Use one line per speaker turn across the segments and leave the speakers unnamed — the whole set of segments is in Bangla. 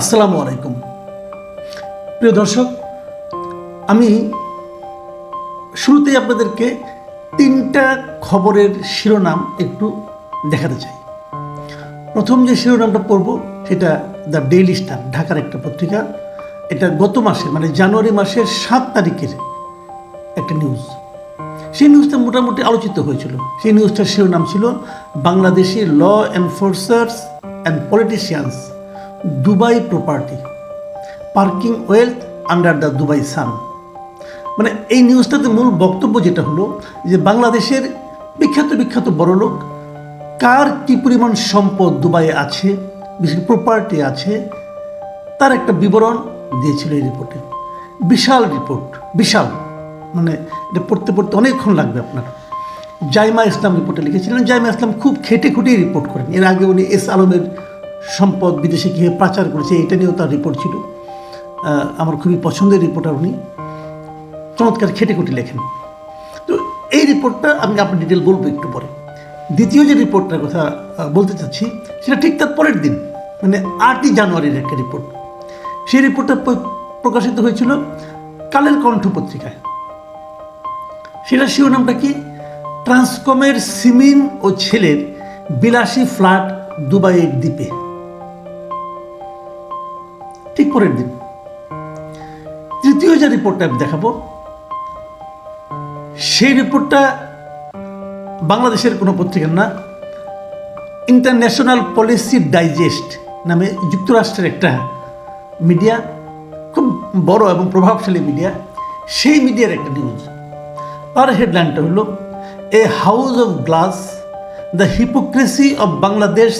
আসসালামু আলাইকুম। প্রিয় দর্শক, আমি শুরুতেই আপনাদেরকে তিনটা খবরের শিরোনাম একটু দেখাতে চাই। প্রথম যে শিরোনামটা পড়ব, সেটা দ্য ডেইলি স্টার, ঢাকার একটা পত্রিকা। এটা গত মাসে মানে জানুয়ারি মাসের সাত তারিখের একটা নিউজ। সেই নিউজটা মোটামুটি আলোচিত হয়েছিল। সেই নিউজটার শিরোনাম ছিল, Bangladeshi law enforcers and politicians Dubai property parking wealth under the Dubai sun মানে এই নিউজটাতে মূল বক্তব্য যেটা হলো, যে বাংলাদেশের বিখ্যাত বিখ্যাত বড়লোক কার কি পরিমাণ সম্পদ দুবাইয়ে আছে, বিশেষ প্রপার্টি আছে, তার একটা বিবরণ দিয়েছিল এই রিপোর্টে বিশাল রিপোর্ট বিশাল। মানে এটা পড়তে পড়তে অনেকক্ষণ লাগবে আপনার। জাইমা ইসলাম রিপোর্টে লিখেছিলেন। জাইমা ইসলাম খুব খেটে খুঁটিয়ে রিপোর্ট করেন। এর আগে উনি এস আলমের সম্পদ বিদেশে কীভাবে পাচার করেছে, এটা নিয়েও তার রিপোর্ট ছিল। আমার খুবই পছন্দের রিপোর্টার উনি। চমৎকার খেটে খুঁটি লেখেন। তো এই রিপোর্টটা আমি আপনার ডিটেল বলব একটু পরে। দ্বিতীয় যে রিপোর্টটার কথা বলতে চাচ্ছি, সেটা ঠিক তার পরের দিন মানে আটই জানুয়ারির একটা রিপোর্ট সেই রিপোর্টটা প্রকাশিত হয়েছিল কালের কণ্ঠ পত্রিকায়। সেটা শিরোনামটা কি? ট্রান্সকমের সিমিন ও ছেলের বিলাসী ফ্ল্যাট দুবাইয়ের দ্বীপে। ঠিক পরের দিন। তৃতীয় যে রিপোর্টটা আমি দেখাবো, সেই রিপোর্টটা বাংলাদেশের কোনো পত্রিকার না ইন্টারন্যাশনাল পলিসি ডাইজেস্ট নামে যুক্তরাষ্ট্রের একটা মিডিয়া খুব বড় এবং প্রভাবশালী মিডিয়া সেই মিডিয়ার একটা নিউজ তার হেডলাইনটা হলো a house of glass the hypocrisy of Bangladesh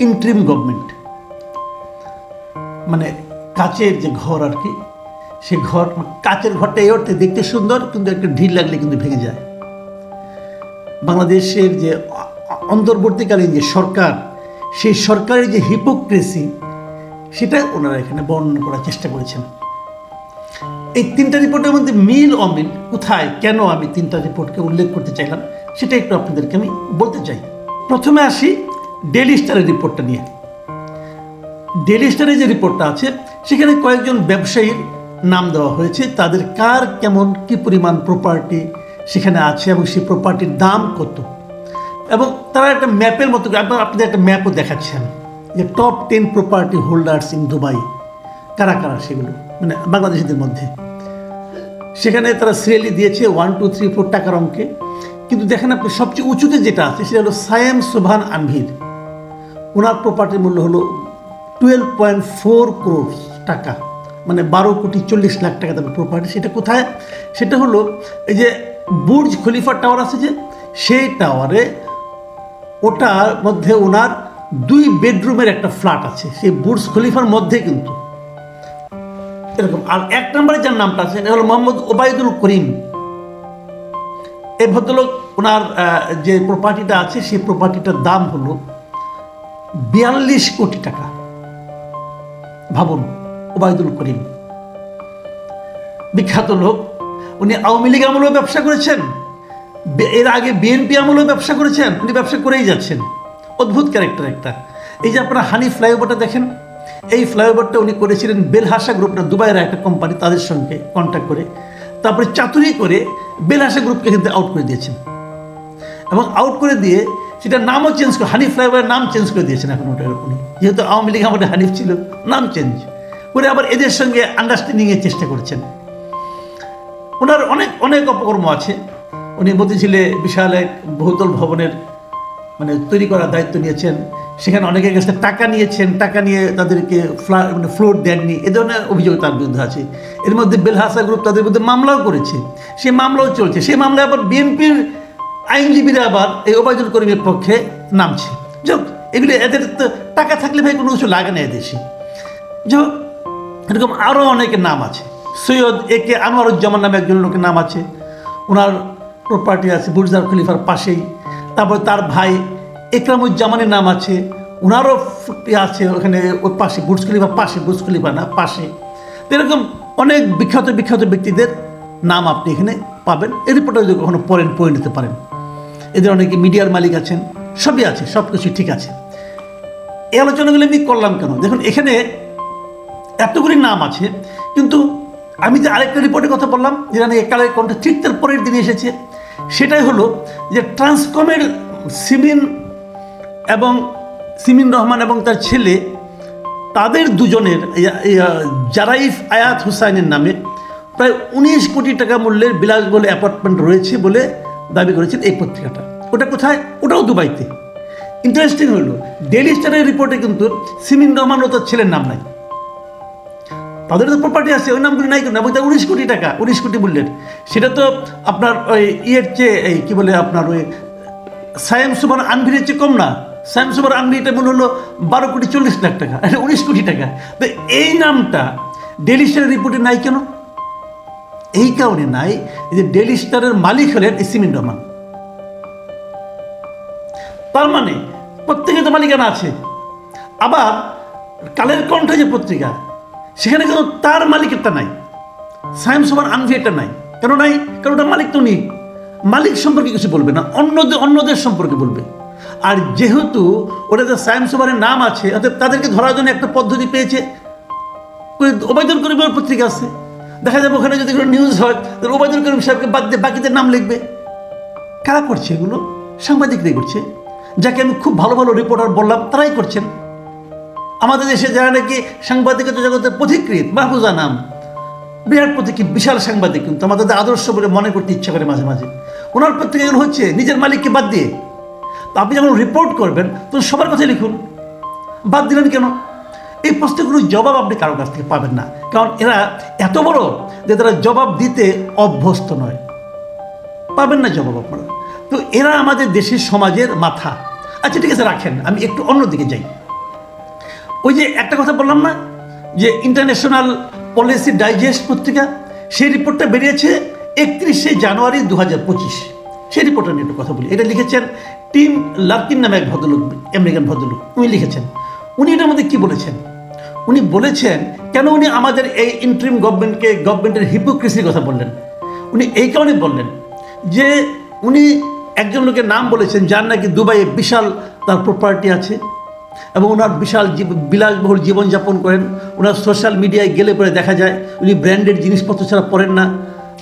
interim government মানে কাচের যে ঘর আর কি, সে ঘর কাচের ঘরটা এই অর্থে দেখতে সুন্দর, কিন্তু একটা ঢিল লাগলে কিন্তু ভেঙে যায়। বাংলাদেশের যে অন্তর্বর্তীকালীন যে সরকার, সেই সরকারের যে হিপোক্রেসি সেটা ওনারা এখানে বর্ণনা করার চেষ্টা করেছেন। এই তিনটা রিপোর্টের মধ্যে মিল অমিল, কোথায়, কেন আমি তিনটা রিপোর্টকে উল্লেখ করতে চাইলাম, সেটা একটু আপনাদেরকে আমি বলতে চাই। প্রথমে আসি ডেলি স্টারের রিপোর্টটা নিয়ে। ডেলি স্টারে যে রিপোর্টটা আছে, সেখানে কয়েকজন ব্যবসায়ীর নাম দেওয়া হয়েছে। তাদের কার কেমন, কি পরিমাণ প্রপার্টি সেখানে আছে এবং সেই প্রপার্টির দাম কত? এবং তারা একটা ম্যাপের মতো আপনার, আপনাদের একটা ম্যাপও দেখাচ্ছেন যে top ten property holders in Dubai কারা কারা সেগুলো? মানে বাংলাদেশিদের মধ্যে। সেখানে তারা সিরিয়ালি দিয়েছে ওয়ান টু থ্রি ফোর টাকার অঙ্কে কিন্তু দেখেন আপনি, সবচেয়ে উঁচুতে যেটা আছে, সেটা হলো সায়েম সুভান আনভির। ওনার প্রপার্টির মূল্য হলো টুয়েলভ পয়েন্ট ফোর ক্রোর টাকা। মানে বারো কোটি চল্লিশ লাখ টাকা তার প্রপার্টি সেটা কোথায়? সেটা হলো এই যে বুর্জ খলিফা টাওয়ার আছে যে, সেই টাওয়ারে ওটার মধ্যে ওনার দুই বেডরুমের একটা ফ্ল্যাট আছে। সেই বুর্জ খলিফার মধ্যে কিন্তু। এরকম। আর এক নম্বরে যার নামটা আছে এটা হলো মোহাম্মদ ওবায়দুল করিম। এই ভদ্রলোক ওনার যে প্রপার্টিটা আছে, সেই প্রপার্টিটার দাম হলো বিয়াল্লিশ কোটি টাকা। ভাবুন, ওবায়দুল করিম। বিখ্যাত লোক, উনি আওয়ামী লীগ আমলেও ব্যবসা করেছেন। এর আগে বিএনপি আমলেও ব্যবসা করেছেন, উনি ব্যবসা করেই যাচ্ছেন। অদ্ভুত ক্যারেক্টার একটা। এই যে আপনারা হানি ফ্লাইওভারটা দেখেন, এই ফ্লাইওভারটা উনি করেছিলেন বেলহাসা গ্রুপ না দুবাইয়ের একটা কোম্পানি তাদের সঙ্গে কন্ট্যাক্ট করে। তারপরে চাতুরি করে বেলহাসা গ্রুপকে কিন্তু আউট করে দিয়েছেন। এবং আউট করে দিয়ে সেটা নামও চেঞ্জ করে হানি ফ্লাইওভারের নাম চেঞ্জ করে দিয়েছেন এখন ওটা উনি যেহেতু আওয়ামী লীগ আমাদের হানিফ ছিল, নাম চেঞ্জ করে আবার এদের সঙ্গে আন্ডারস্ট্যান্ডিংয়ের চেষ্টা করেছেন। ওনার অনেক অনেক অপকর্ম আছে। উনি মতিঝিলে বিশাল এক বহুতল ভবনের মানে তৈরি করার দায়িত্ব নিয়েছেন। সেখানে অনেকের কাছে টাকা নিয়েছেন, টাকা নিয়ে তাদেরকে ফ্লা মানে ফ্লোর দেননি। এ ধরনের অভিযোগ তার বিরুদ্ধে আছে। এর মধ্যে বেলহাসা গ্রুপ তাদের বিরুদ্ধে মামলাও করেছে। সেই মামলাও চলছে। সেই মামলায় আবার বিএনপির আইনজীবীরা আবার এই ওবায়দুল করিমের পক্ষে নামছে। যোগ এগুলো এদের তো টাকা থাকলে ভাই কোনো কিছু লাগে না এদেশে। হোক, এরকম আরও অনেকের নাম আছে। সৈয়দ এ কে আনোয়ারুজ্জামান নামে একজন লোকের নাম আছে। ওনার প্রপার্টি আছে বুর্জার খলিফার পাশেই। তারপর তার ভাই একরামুজ্জামানের নাম আছে। ওনারও আছে ওখানে ওর পাশে বুর্জ খলিফার পাশে বুর্জ খলিফা না পাশে। এরকম অনেক বিখ্যাত বিখ্যাত ব্যক্তিদের নাম আপনি এখানে পাবেন। এই রিপোর্টে যদি কখনো পড়েন পড়ে নিতে পারেন। এদের অনেকে মিডিয়ার মালিক আছেন সবই আছে সব কিছু ঠিক আছে। এই আলোচনাগুলো আমি করলাম কেন? দেখুন, এখানে এতগুলি নাম আছে, কিন্তু আমি যে আরেকটা রিপোর্টের কথা বললাম যেটা নাকি কালের কণ্ঠে ঠিক পরের দিনে এসেছে, সেটাই হলো যে ট্রান্সকমের সিমিন এবং সিমিন রহমান এবং তার ছেলে, তাদের দুজনের জারাইফ আয়াত হুসাইনের নামে প্রায় উনিশ কোটি টাকা মূল্যের বিলাসবহুল অ্যাপার্টমেন্ট রয়েছে বলে দাবি করেছেন এই পত্রিকাটা। ওটা কোথায়? ওটাও দুবাইতে। ইন্টারেস্টিং হলো ডেলি স্টারের রিপোর্টে কিন্তু সিমিন রহমান ও ছেলের নাম নাই। তাদের তো প্রপার্টি আছে, ওই নামগুলি নাই কেন? এবং তার উনিশ কোটি টাকা, উনিশ কোটি মূল্যের। সেটা তো আপনার ওই ইয়ের চেয়ে, এই কী বলে আপনার ওই সায়েম সুপার আনভিরের চেয়ে কম না। সায়েম সুপার আনভিটা মনে হলো বারো কোটি চল্লিশ লাখ টাকা এটা উনিশ কোটি টাকা। তো এই নামটা ডেলি স্টারের রিপোর্টে নাই কেন? এই কারণে নাই যে ডেলি স্টারের মালিক হলেন ইসিমিন রহমান তার মানে প্রত্যেকে তো মালিকানা আছে। আবার কালের কণ্ঠ যে পত্রিকা, সেখানে কিন্তু তার মালিকেরটা নাই। সায়েন্স ওভার আনভিটা নাই। কেন নাই? কারণ ওটা মালিক তো নেই। মালিক সম্পর্কে কিছু বলবে না, অন্যদের অন্যদের সম্পর্কে বলবে। আর যেহেতু ওটা ওটাতে সায়েন্স ওভারের নাম আছে তাদেরকে ধরার জন্য একটা পদ্ধতি পেয়েছে। ওবায়দুল করিমের পত্রিকা আছে। দেখা যাবে ওখানে যদি কোনো নিউজ হয়, তাহলে ওবায়দুল করিম সাহেবকে বাদ দিয়ে বাকিদের নাম লিখবে। কারা করছে এগুলো? সাংবাদিকরাই করছে। যাকে আমি খুব ভালো ভালো রিপোর্টার বললাম, তারাই করছেন। আমাদের দেশে যারা নাকি সাংবাদিকতা জগতের পথিকৃত মাহবুজা নাম, বিরাট পথিকৃত বিশাল সাংবাদিক, কিন্তু আমাদের আদর্শ বলে মনে করতে ইচ্ছা করে মাঝে মাঝে। ওনার পত্রিকা এগুলো হচ্ছে নিজের মালিককে বাদ দিয়ে, তো আপনি যখন রিপোর্ট করবেন, তখন সবার কথাই লিখুন। বাদ দিলেন কেন? এই প্রশ্নগুলোর জবাব আপনি কারোর কাছ থেকে পাবেন না। কারণ এরা এত বড় যে তারা জবাব দিতে অভ্যস্ত নয়। পাবেন না জবাব আপনারা। তো এরা আমাদের দেশের সমাজের মাথা। আচ্ছা ঠিক আছে, রাখেন, আমি একটু অন্যদিকে যাই। ওই যে একটা কথা বললাম না, যে ইন্টারন্যাশনাল পলিসি ডাইজেস্ট পত্রিকা, সেই রিপোর্টটা বেরিয়েছে একত্রিশে জানুয়ারি দু হাজার পঁচিশ। সেই রিপোর্টটা নিয়ে একটু কথা বলি। এটা লিখেছেন টিম লার্কিন নামে এক ভদ্রলোক, আমেরিকান ভদ্রলোক। উনি লিখেছেন। উনি এটার মধ্যে কী বলেছেন? উনি বলেছেন, কেন উনি আমাদের এই ইন্ট্রিম গভর্নমেন্টকে গভর্নমেন্টের হিপোক্রেসির কথা বললেন? উনি এই কারণে বললেন যে উনি একজন লোকের নাম বলেছেন, যার নাকি দুবাইয়ে বিশাল তার প্রপার্টি আছে এবং ওনার বিশাল বিলাসবহুল জীবনযাপন করেন। ওনার সোশ্যাল মিডিয়ায় গেলে পরে দেখা যায়, উনি ব্র্যান্ডেড জিনিসপত্র ছাড়া পড়েন না।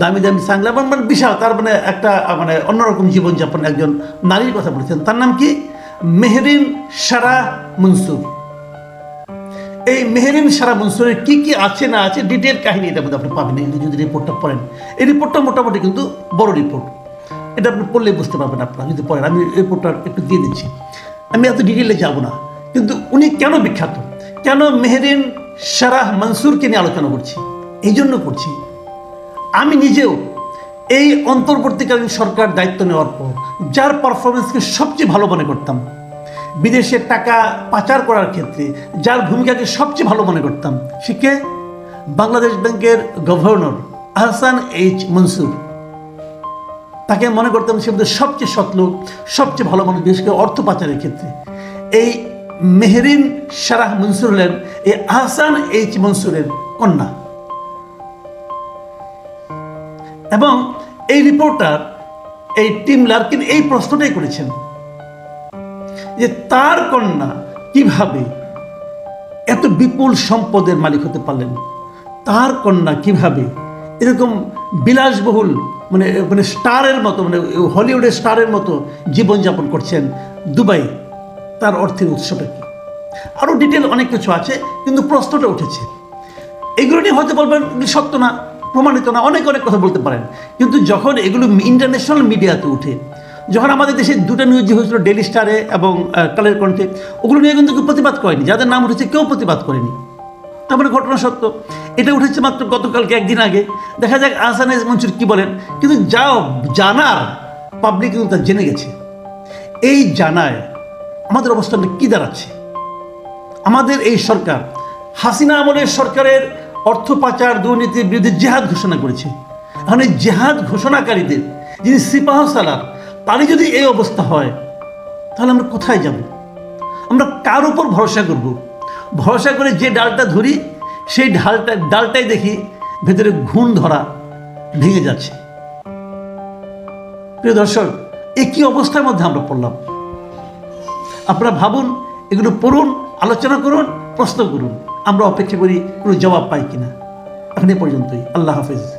দামি দামি সাংলা মানে মানে বিশাল, তার মানে একটা মানে অন্যরকম জীবনযাপন একজন নারীর কথা বলেছেন। তার নাম কি? মেহরিন সারা মনসুর। এই মেহরিন সারা মনসুরের কি কি আছে না আছে ডিটেল কাহিনী এটার মধ্যে আপনি পাবেন। যদি রিপোর্টটা পড়েন। এই রিপোর্টটা মোটামুটি কিন্তু বড় রিপোর্ট এটা আপনি পড়লে বুঝতে পারবেন আপনারা, যদি পড়েন। আমি রিপোর্টটা একটু দিয়ে দিচ্ছি। আমি এত ডিটেলে যাব না। কিন্তু উনি কেন বিখ্যাত? কেন মেহরিন সারাহ মনসুরকে নিয়ে আলোচনা করছি? এই জন্য করছি। আমি নিজেও এই অন্তর্বর্তীকালীন সরকার দায়িত্ব নেওয়ার পর যার পারফরমেন্সকে সবচেয়ে ভালো মনে করতাম, বিদেশে টাকা পাচার করার ক্ষেত্রে যার ভূমিকাকে সবচেয়ে ভালো মনে করতাম কে? বাংলাদেশ ব্যাংকের গভর্নর আহসান এইচ মনসুর। তাকে মনে করতাম সে আমাদের সবচেয়ে সৎ লোক, সবচেয়ে ভালো মানুষ করে অর্থ পাচারের ক্ষেত্রে। এই মেহরিন সারাহ মনসুর হলেন, এই আহসান এইচ মনসুরের কন্যা। এবং এই রিপোর্টার, এই টিম লার্কিন এই প্রশ্নটাই করেছেন যে তার কন্যা কীভাবে এত বিপুল সম্পদের মালিক হতে পারলেন? তার কন্যা কীভাবে এরকম বিলাসবহুল মানে মানে স্টারের মতো মানে হলিউডের স্টারের মতো জীবনযাপন করছেন দুবাই। তার অর্থের উৎসটা কি? আরও ডিটেল অনেক কিছু আছে, কিন্তু প্রশ্নটা উঠেছে। এগুলো নিয়ে হয়তো বলবেন সত্য না, প্রমাণিত না, অনেক অনেক কথা বলতে পারেন। কিন্তু যখন এগুলো ইন্টারন্যাশনাল মিডিয়াতে উঠে, যখন আমাদের দেশে দুটো নিউজ হয়েছিল ডেলি স্টারে এবং কালের কণ্ঠে ওগুলো নিয়ে কিন্তু কেউ প্রতিবাদ করেনি। যাদের নাম উঠেছে, কেউ প্রতিবাদ করেনি। তার মানে ঘটনা সত্য। এটা উঠেছে মাত্র গতকালকে, একদিন আগে। দেখা যাক আহসান এস মনসুর কী বলেন। কিন্তু যা জানার পাবলিক কিন্তু তা জেনে গেছে। এই জানায় আমাদের অবস্থানটা কী দাঁড়াচ্ছে? আমাদের এই সরকার, হাসিনা আমলের সরকারের অর্থ পাচার, দুর্নীতির বিরুদ্ধে জেহাদ ঘোষণা করেছে। এখন এই জেহাদ ঘোষণাকারীদের, যিনি সিপাহ সালার তারই যদি এই অবস্থা হয়, তাহলে আমরা কোথায় যাব? আমরা কার উপর ভরসা করব? ভরসা করে যে ডালটা ধরি, সেই ঢালটা, ডালটাই দেখি ভেতরে ঘুণ ধরা ভেঙে যাচ্ছে। প্রিয় দর্শক, এ অবস্থার মধ্যে আমরা পড়লাম? আপনারা ভাবুন, এগুলো পড়ুন, আলোচনা করুন, প্রশ্ন করুন। আমরা অপেক্ষা করি কোনো জবাব পাই কিনা। এখন এ পর্যন্তই। আল্লাহ হাফেজ।